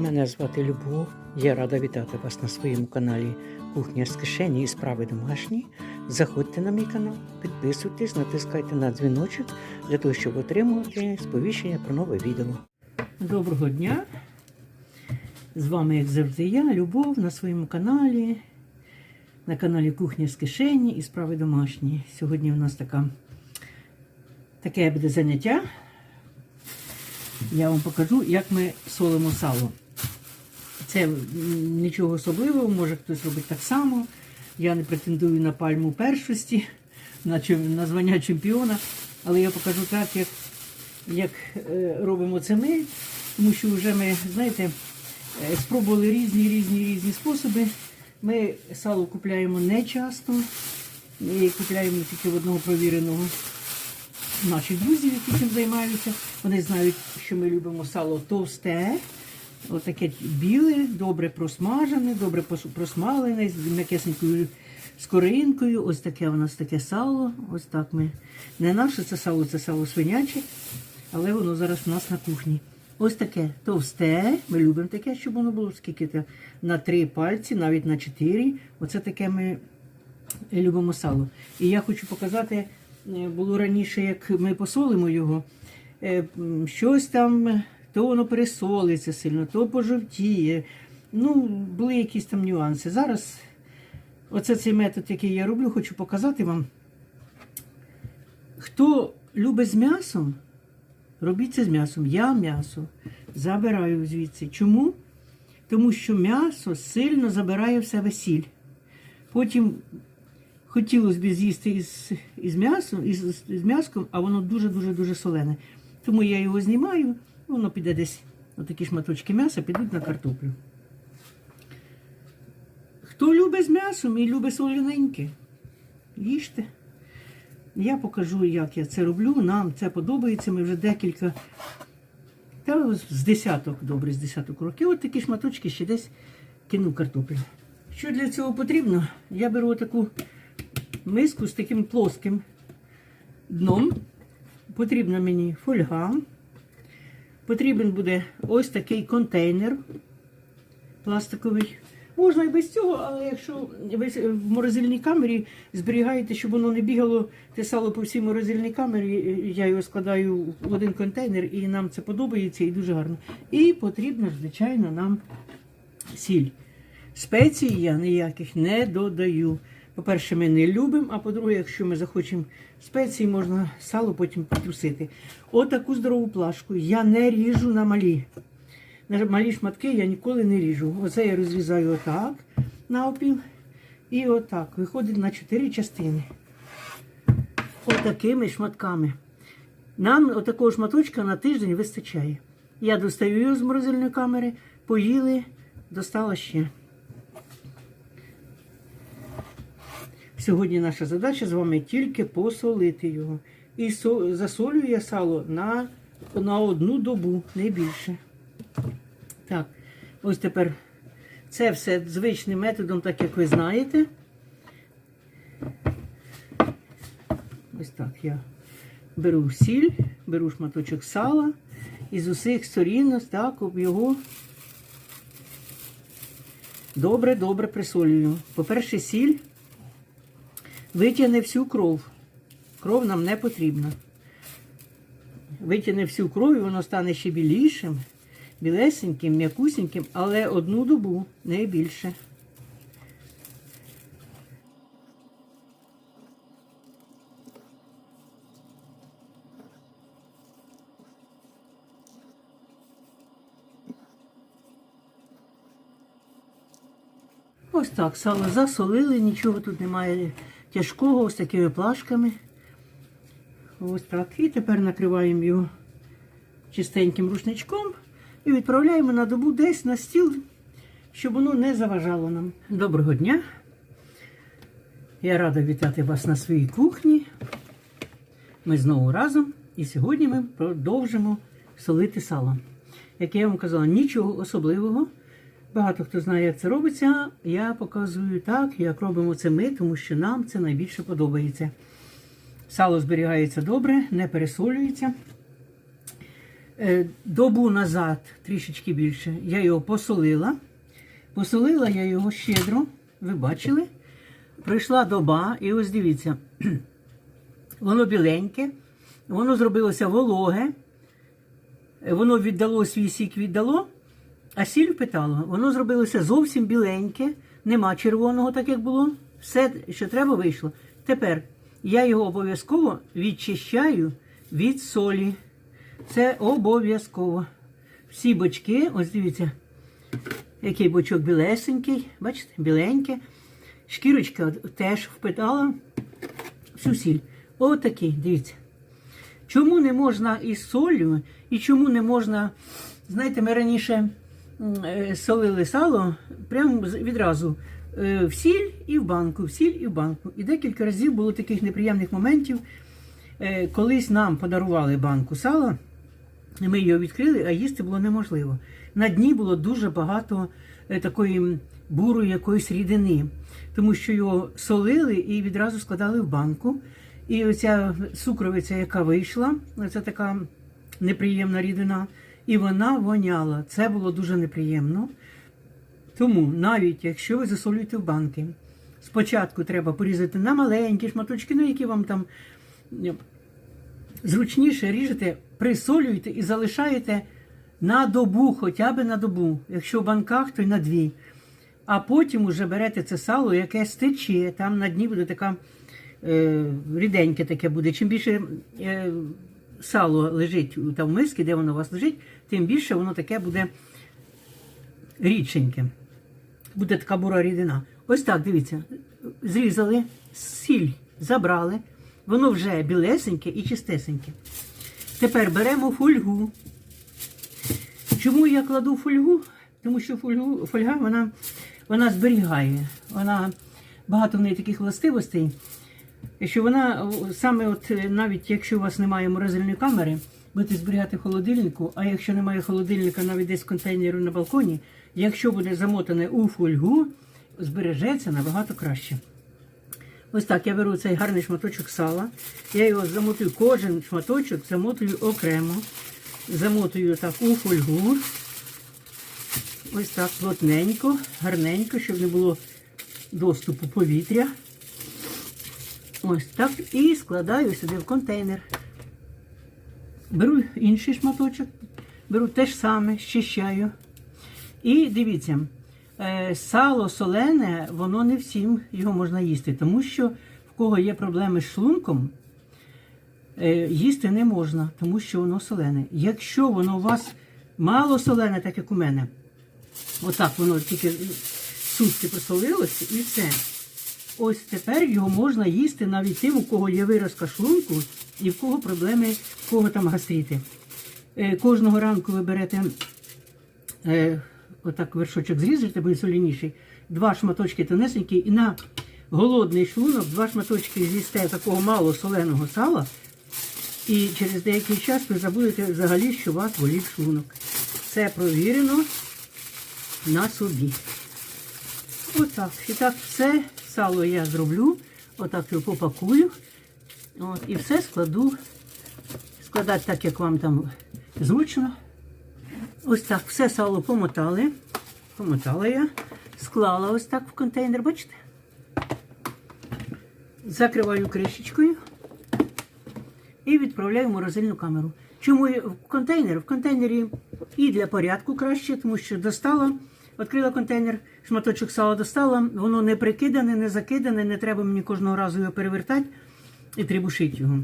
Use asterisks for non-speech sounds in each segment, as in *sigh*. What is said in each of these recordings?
Мене звати Любов. Я рада вітати вас на своєму каналі Кухня з кишені і справи домашні. Заходьте на мій канал, підписуйтесь, натискайте на дзвіночок для того, щоб отримувати сповіщення про нове відео. Доброго дня! З вами, як завжди, я, Любов, на своєму каналі, на каналі Кухня з кишені і справи домашні. Сьогодні у нас така, таке буде заняття. Я вам покажу, як ми солимо сало. Це нічого особливого, може хтось робить так само. Я не претендую на пальму першості, на, на звання чемпіона, але я покажу так, як, як е, робимо це ми, тому що вже ми, знаєте, е, спробували різні, різні, різні способи. Ми сало купляємо не часто, і купляємо тільки в одного провіреного наших друзів, які цим займаються. Вони знають, що ми любимо сало товсте, отаке біле, добре просмажене, добре просмалене, з м'якесенькою скоринкою. Ось таке у нас таке сало. Ось так ми. Не наше це сало, це сало свиняче, але воно зараз у нас на кухні. Ось таке товсте. Ми любимо таке, щоб воно було скільки то на три пальці, навіть на чотири. Оце таке ми любимо сало. І я хочу показати, е, було раніше, як ми посолимо його, е, щось там, то воно пересолиться сильно, то пожовтіє. Ну, були якісь там нюанси. Зараз оце цей метод, який я роблю, хочу показати вам. Хто любить з м'ясом, робіть це з м'ясом. Я м'ясо забираю звідси. Чому? Тому що м'ясо сильно забирає в себе сіль. Потім хотілося б з'їсти із, із м'ясом, із, з м'яском, а воно дуже-дуже дуже солене. Тому я його знімаю, воно піде десь, отакі шматочки м'яса підуть на картоплю. Хто любить з м'ясом і любить солененьке, їжте. Я покажу, як я це роблю. Нам це подобається. Ми вже декілька, та з десяток, добре, з десяток років. От такі шматочки ще десь кину картоплю. Що для цього потрібно? Я беру таку миску з таким плоским дном. Потрібна мені фольга. Потрібен буде ось такий контейнер пластиковий. Можна і без цього, але якщо ви в морозильній камері зберігаєте, щоб воно не бігало те сало по всій морозильній камері, я його складаю в один контейнер і нам це подобається і дуже гарно. І потрібно, звичайно, нам сіль. Спецій я ніяких не додаю. По-перше, ми не любимо, а по-друге, якщо ми захочемо спеції, можна сало потім потрусити. Отаку здорову плашку я не ріжу на малі. На малі шматки я ніколи не ріжу. Оце я розрізаю отак на опіл. І отак. Виходить на 4 частини. Отакими шматками. Нам отакого шматочка на тиждень вистачає. Я достаю його з морозильної камери, поїли, достала ще. Сьогодні наша задача з вами тільки посолити його. І засолюю я сало на, на одну добу, не більше. Так, ось тепер це все звичним методом, так як ви знаєте. Ось так я беру сіль, беру шматочок сала і з усіх сторін ось так його добре-добре присолюю. По-перше, сіль витягне всю кров. Кров нам не потрібна. Витягне всю кров, і воно стане ще білішим, білесеньким, м'якусеньким, але одну добу, не більше. Ось так, сало засолили, нічого тут немає тяжкого, ось такими плашками. Ось так. І тепер накриваємо його чистеньким рушничком і відправляємо на добу десь на стіл, щоб воно не заважало нам. Доброго дня! Я рада вітати вас на своїй кухні. Ми знову разом. І сьогодні ми продовжимо солити сало. Як я вам казала, нічого особливого. Багато хто знає, як це робиться. Я показую так, як робимо це ми, тому що нам це найбільше подобається. Сало зберігається добре, не пересолюється. Е, Добу назад, трішечки більше, я його посолила. Посолила я його щедро, ви бачили. Пройшла доба, і ось дивіться, *clears throat* воно біленьке, воно зробилося вологе, воно віддало свій сік, віддало, а сіль впитало. Воно зробилося зовсім біленьке, нема червоного, так як було. Все, що треба, вийшло. Тепер я його обов'язково відчищаю від солі. Це обов'язково. Всі бочки, ось дивіться, який бочок білесенький, бачите, біленьке. Шкірочка теж впитала всю сіль. Отакий, дивіться. Чому не можна із солью, і чому не можна, знаєте, ми раніше солили сало прямо відразу е, в сіль і в банку, в сіль і в банку. І декілька разів було таких неприємних моментів. Е, Колись нам подарували банку сала, ми її відкрили, а їсти було неможливо. На дні було дуже багато е, такої бурої якоїсь рідини, тому що його солили і відразу складали в банку. І оця сукровиця, яка вийшла, це така неприємна рідина, і вона воняла. Це було дуже неприємно. Тому навіть якщо ви засолюєте в банки, спочатку треба порізати на маленькі шматочки, ну які вам там зручніше ріжете, присолюєте і залишаєте на добу, хоча б на добу. Якщо в банках, то й на дві. А потім уже берете це сало, яке стече, там на дні буде така е, ріденьке таке буде. Чим більше е, сало лежить там в мисці, де воно у вас лежить, тим більше воно таке буде рідшеньке. Буде така бура рідина. Ось так, дивіться, зрізали, сіль забрали, воно вже білесеньке і чистесеньке. Тепер беремо фольгу. Чому я кладу фольгу? Тому що фольгу, фольга вона, вона зберігає. Вона багато в неї таких властивостей, що вона саме, от е, навіть якщо у вас немає морозильної камери, будете зберігати в холодильнику, а якщо немає холодильника навіть десь контейнеру на балконі, якщо буде замотане у фольгу, збережеться набагато краще. Ось так я беру цей гарний шматочок сала. Я його замотую, кожен шматочок замотую окремо. Замотую так у фольгу. Ось так плотненько, гарненько, щоб не було доступу повітря. Ось так. І складаю сюди в контейнер. Беру інший шматочок, беру те ж саме, щищаю. І дивіться, е, сало солене, воно не всім його можна їсти, тому що в кого є проблеми з шлунком, е, їсти не можна, тому що воно солене. Якщо воно у вас мало солене, так як у мене, отак воно тільки сутки просолилося і все. Ось тепер його можна їсти навіть тим, у кого є виразка шлунку і в кого проблеми, в кого там гастрити. Е, Кожного ранку ви берете е, отак вершочок зріжете, бо він солініший, два шматочки тонесенькі, і на голодний шлунок два шматочки з'їсте такого мало соленого сала, і через деякий час ви забудете взагалі, що у вас болів шлунок. Це провірено на собі. Отак. І так все сало я зроблю. Отак його попакую. От, і все складу. Складати так, як вам там зручно. Ось так, все сало помотали. Помотала я. Склала ось так в контейнер, бачите? Закриваю кришечкою і відправляю в морозильну камеру. Чому в контейнер? В контейнері і для порядку краще, тому що достала, відкрила контейнер, шматочок сала достала, воно не прикидане, не закидане, не треба мені кожного разу його перевертати і трибушити його.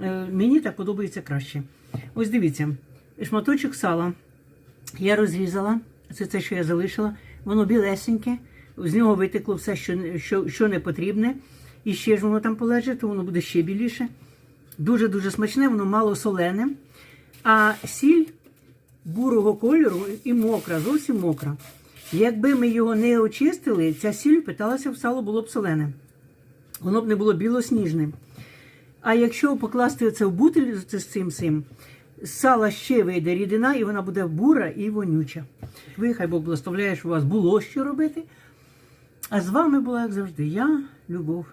Е, мені так подобається краще. Ось дивіться, шматочок сала я розрізала, це те, що я залишила, воно білесеньке, з нього витекло все, що, що, що не потрібне. І ще ж воно там полежить, то воно буде ще біліше. Дуже-дуже смачне, воно мало солене. А сіль бурого кольору і мокра, зовсім мокра. Якби ми його не очистили, ця сіль питалася в сало було б солене. Воно б не було білосніжним. А якщо покласти це в бутиль з цим сим, з сала ще вийде рідина, і вона буде бура і вонюча. Ви хай Бог благословляє, що у вас було що робити. А з вами була, як завжди, я, Любов.